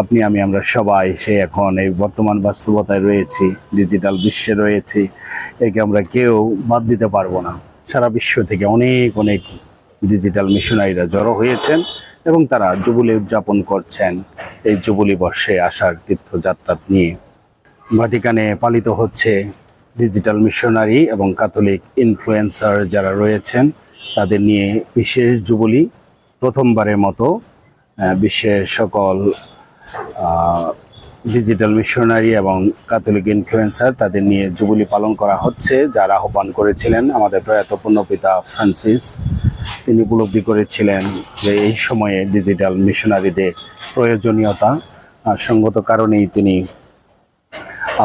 আপনি, আমি, আমরা সবাই সে এখন এই বর্তমান বাস্তবতায় রয়েছি ডিজিটাল বিশ্বে রয়েছি, একে আমরা কেউ বাদ দিতে পারব না। সারা বিশ্ব থেকে অনেক অনেক ডিজিটাল মিশনারিরা জড়ো হয়েছেন এবং তারা জুবলি উদযাপন করছেন এই জুবলি বর্ষে আসার তীর্থযাত্রা নিয়ে। ভাটিকানে পালিত হচ্ছে ডিজিটাল মিশনারি এবং ক্যাথলিক ইনফ্লুয়েন্সার যারা রয়েছেন, তাদের নিয়ে বিশেষ জুবলি প্রথমবারের মতো বিশ্বের সকল ডিজিটাল মিশনারি এবং ক্যাথলিক ইনফ্লুয়েন্সার তাদের নিয়ে জুবলি পালন করা হচ্ছে, যারা আহ্বান করেছিলেন আমাদের প্রয়াত পিতা ফ্রান্সিস। তিনি উপলব্ধি করেছিলেন যে এই সময়ে ডিজিটাল মিশনারিদের প্রয়োজনীয়তা সঙ্গত কারণেই তিনি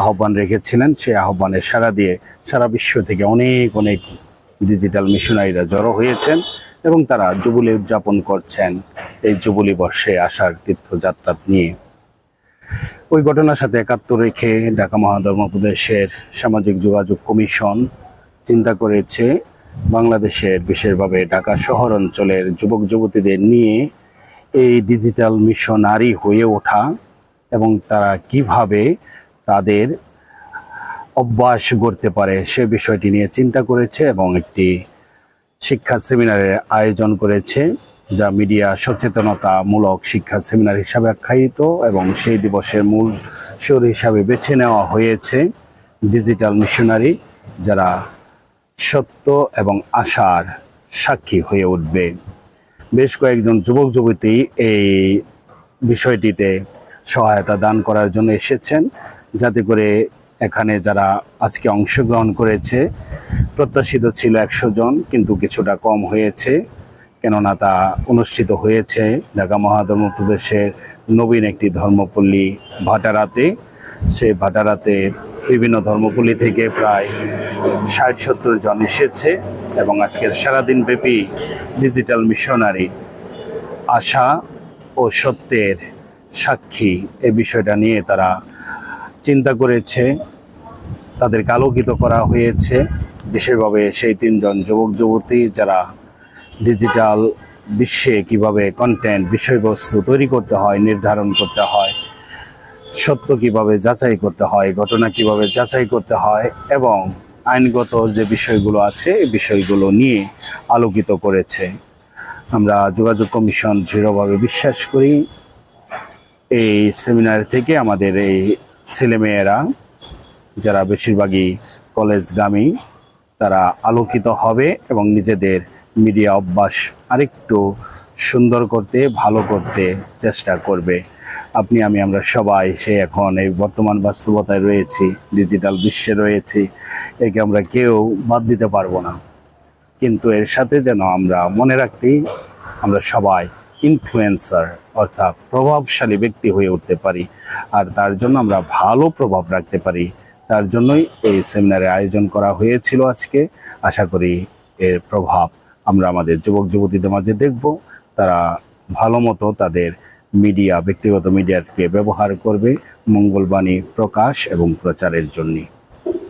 আহ্বান রেখেছিলেন। সেই আহ্বানের সাড়া দিয়ে সারা বিশ্ব থেকে অনেক অনেক ডিজিটাল মিশনারিরা জড়ো হয়েছেন। এবং তারা জুবলি উদযাপন করছেন এই জুবলি বর্ষে আসার তীর্থযাত্রা নিয়ে। ওই ঘটনার সাথে একাত্তর রেখে ঢাকা মহাধর্ম প্রদেশের সামাজিক যোগাযোগ কমিশন চিন্তা করেছে, বাংলাদেশের বিশেষভাবে ঢাকা শহর অঞ্চলের যুবক যুবতীদের নিয়ে এই ডিজিটাল মিশনারি হয়ে ওঠা এবং তারা কীভাবে তাদের অভ্যাস গড়তে পারে সে বিষয়টি নিয়ে চিন্তা করেছে এবং একটি শিক্ষা সেমিনারের আয়োজন করেছে, যা মিডিয়া সচেতনতামূলক শিক্ষা সেমিনার হিসাবে আখ্যায়িত এবং সেই দিবসের মূল সুর হিসাবে বেছে নেওয়া হয়েছে। ডিজিটাল মিশনারি, যারা সত্য এবং আশার সাক্ষী হয়ে উঠবে। বেশ কয়েকজন যুবক যুবতী এই বিষয়টিতে সহায়তা দান করার জন্য এসেছেন। যাতে করে এখানে যারা আজকে অংশগ্রহণ করেছে প্রত্যাশিত ছিল একশো জন, কিন্তু কিছুটা কম হয়েছে। কেননা তা অনুষ্ঠিত হয়েছে ঢাকা মহাধর্ম প্রদেশের নবীন একটি ধর্মপল্লী ভাটারাতে। সে ভাটারাতে বিভিন্ন ধর্মপল্লী থেকে প্রায় ষাট সত্তর জন এসেছে এবং আজকের সারাদিন ব্যাপী ডিজিটাল মিশনারি আশা ও সত্যের সাক্ষী এ বিষয়টা নিয়ে তারা চিন্তা করেছে। তাদেরকে আলোকিত করা হয়েছে। বিশেষভাবে সেই তিনজন যুবক, যুবতী যারা ডিজিটাল বিশ্বে কীভাবে কন্টেন্ট বিষয়বস্তু তৈরি করতে হয়, নির্ধারণ করতে হয়, সত্য কীভাবে যাচাই করতে হয়, ঘটনা কীভাবে যাচাই করতে হয় এবং আইনগত যে বিষয়গুলো আছে, এই বিষয়গুলো নিয়ে আলোকিত করেছে। আমরা যোগাযোগ কমিশন দৃঢ়ভাবে বিশ্বাস করি, এই সেমিনার থেকে আমাদের এই ছেলেমেয়েরা, যারা বেশিরভাগই কলেজগামী তারা আলোকিত হবে এবং নিজেদের মিডিয়া অভ্যাস আরেকটু সুন্দর করতে, ভালো করতে চেষ্টা করবে। আপনি, আমি, আমরা সবাই সে এখন এই বর্তমান বাস্তবতায় রয়েছি ডিজিটাল বিশ্বে রয়েছি। একে আমরা কেউ বাদ দিতে পারব না। কিন্তু এর সাথে যেন আমরা মনে রাখতেই আমরা সবাই ইনফ্লুয়েন্সার অর্থাৎ প্রভাবশালী ব্যক্তি হয়ে উঠতে পারি। আর তার জন্য আমরা ভালো প্রভাব রাখতে পারি। তার জন্যই এই সেমিনারের আয়োজন করা হয়েছিল আজকে। আশা করি এর প্রভাব আমরা আমাদের যুবক যুবতীদের মাঝে দেখব। তারা ভালো মতো তাদের মিডিয়া, ব্যক্তিগত মিডিয়াকে ব্যবহার করবে। মঙ্গলবাণী প্রকাশ এবং প্রচারের জন্যে।